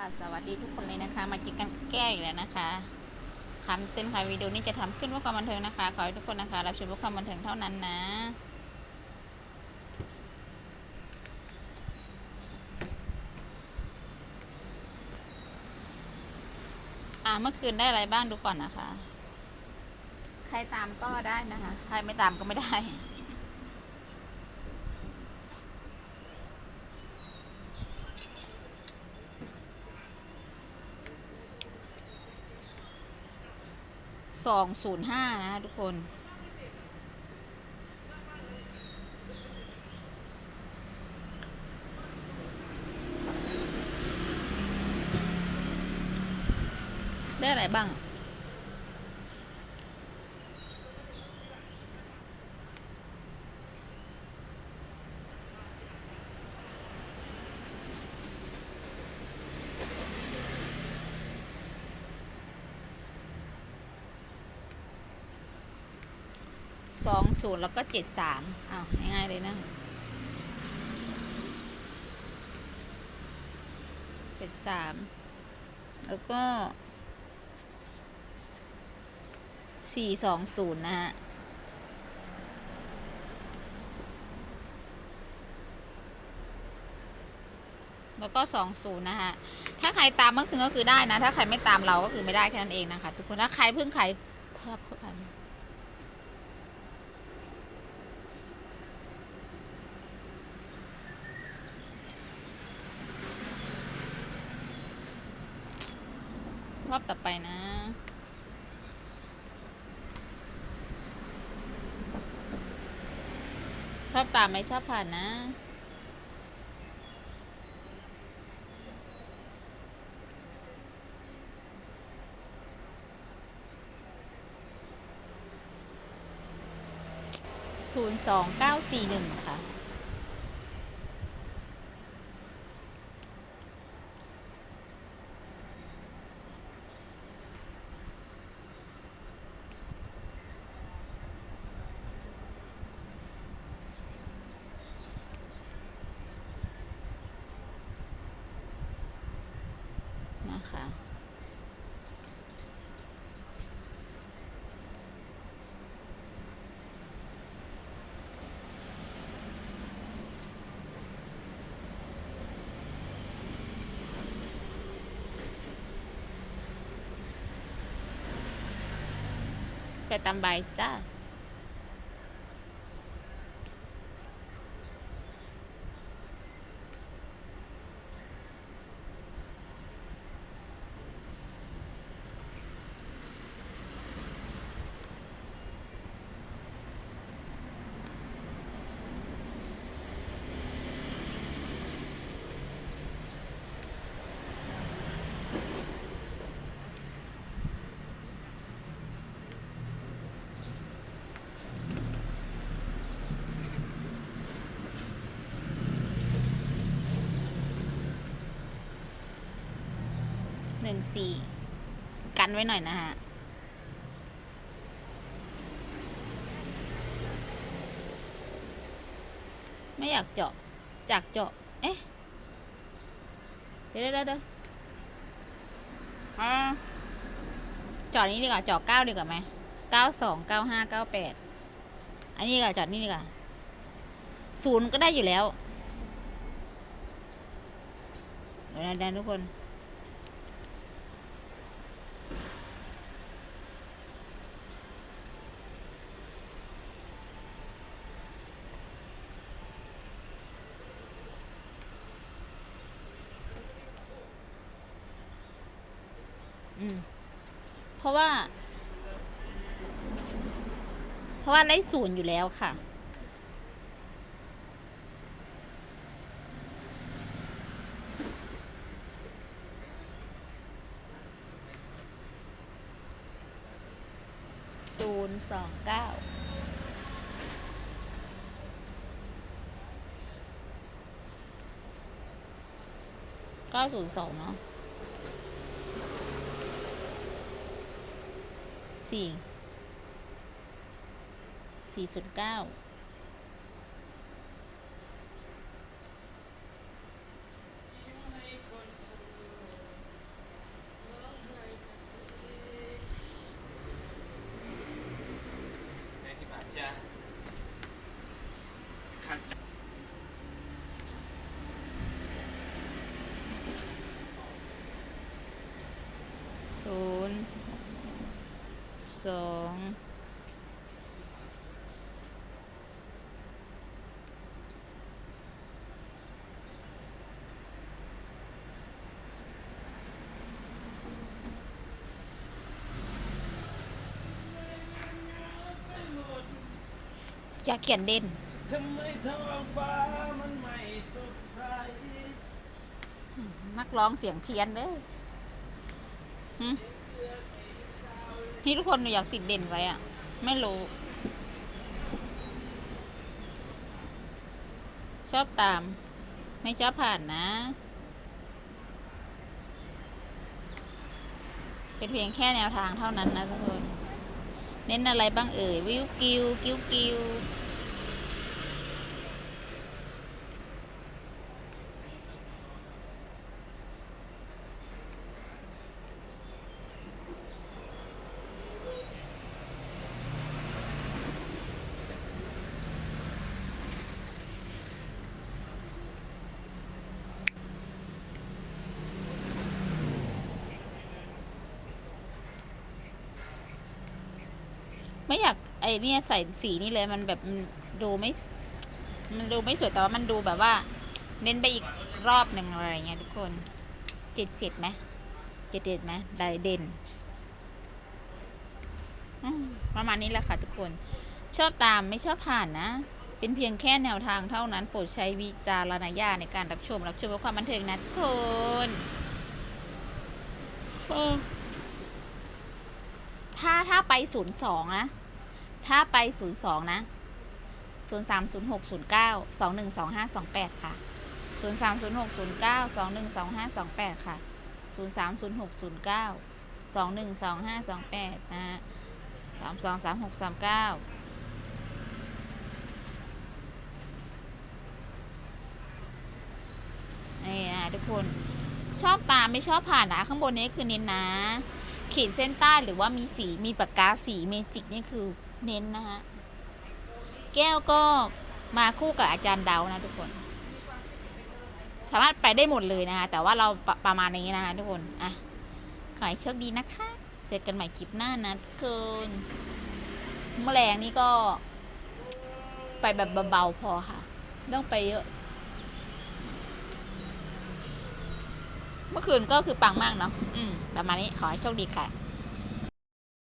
ค่ะ สวัสดีทุกคนเลยนะคะ มาจิกกันแก้วอีกแล้วนะคะคำเตือนค่ะวิดีโอนี้จะทำขึ้นเพื่อความบันเทิงนะคะ ขอให้ทุกคนนะคะ รับชมเพื่อความบันเทิงเท่านั้นนะ อ่าเมื่อคืนได้อะไรบ้างดูก่อนนะคะ ใครตามก็ได้นะคะ ใครไม่ตามก็ไม่ได้ สองศูนย์ห้านะทุกคน ได้อะไรบ้าง สองศูนย์แล้วก็เจ็ดสามอ้าวง่ายๆเลยนะเจ็ดสามแล้วก็สี่สองศูนย์นะฮะแล้วก็สองศูนย์นะฮะถ้าใครตามเมื่อคืนก็คือได้นะ ถ้าใครไม่ตามเราก็คือไม่ได้แค่นั้นเองนะคะ ทุกคน ถ้าใครเพิ่งใครเพิ่ม รอบต่อไปนะชอบตามไม่ชอบผ่านนะศูนย์สองเก้าสี่หนึ่งค่ะ นะคะ ไปตามใบจ้า นึ่งสี่กันไว้หน่อยนะฮะไม่อยากเจาะจากเจาะเอ๊ะเดี๋ยวเดี๋ยวเดี๋ยวอ่าเจาะนี้ดีกว่าเจาะเก้าดีกว่าไหมเก้าสองเก้าห้าเก้าแปดอันนี้ดีกว่าเจาะนี่ดีกว่าศูนย์ก็ได้อยู่แล้วเดินะเดี๋ยวนะทุกคน อืมเพราะว่า เพราะว่าได้ศูนย์อยู่แล้วค่ะ ศูนย์สองเก้าเก้าศูนย์สองเนาะ สี่สี่ศูนเก้าในสิบอาจจะ สองอยากเขียนเด่นทำไมท้องฟ้ามันไม่สดใสนักร้องเสียงเพี้ยนเด้อ ที่ทุกคนอยากติดเด่นไว้อะไม่รู้ ชอบตาม ไม่ชอบผ่านนะ เป็นเพียงแค่แนวทางเท่านั้นนะทุกคน เน้นอะไรบ้างเอ่ย วิวกิว กิวกิว ไม่อยากไอเนี่ยใส่สีนี่เลยมันแบบมันดูไม่ มันดูไม่สวยแต่ว่ามันดูแบบว่า เน้นไปอีกรอบหนึ่งอะไรเงี้ยทุกคนเจ็ดเจ็ดไหมเจ็ดเจ็ดไหมได้เด่นประมาณนี้แหละค่ะทุกคน ชอบตามไม่ชอบผ่านนะ เป็นเพียงแค่แนวทางเท่านั้น โปรดใช้วิจารณญาณในการรับชม รับชมเพื่อความบันเทิงนะทุกคนถ้าถ้าไปศูนย์สองนะ ถ้าไปศูนย์สองนะศูนย์สามศูนย์หกศูนย์เก้าสองหนึ่งสองห้าสองแปดค่ะศูนย์สามศูนย์หกศูนย์เก้าสองหนึ่งสองห้าสองแปดค่ะศูนย์สามศูนย์หกศูนย์เก้าสองหนึ่งสองห้าสองแปดนะฮะสามสองสามหกสามเก้านี่นะทุกคนชอบตามไม่ชอบผ่านนะ ข้างบนนี้คือเน้นนะ ขีดเส้นใต้หรือว่ามีสีมีปากกาสีเมจิกนี่คือ เน้นนะฮะ แก้วก็มาคู่กับอาจารย์เดานะทุกคน สามารถไปได้หมดเลยนะคะ แต่ว่าเราปประมาณนี้นะคะทุกคน อะ ขอให้โชคดีนะคะ เจอกันใหม่คลิปหน้านะทุกคนเมื่อแรงนี้ก็ ไปแบบเบาๆพอค่ะไม่ต้องไปเยอะ เมื่อคืนก็คือปังมากเนาะ อืม ประมาณนี้ ขอให้โชคดีค่ะ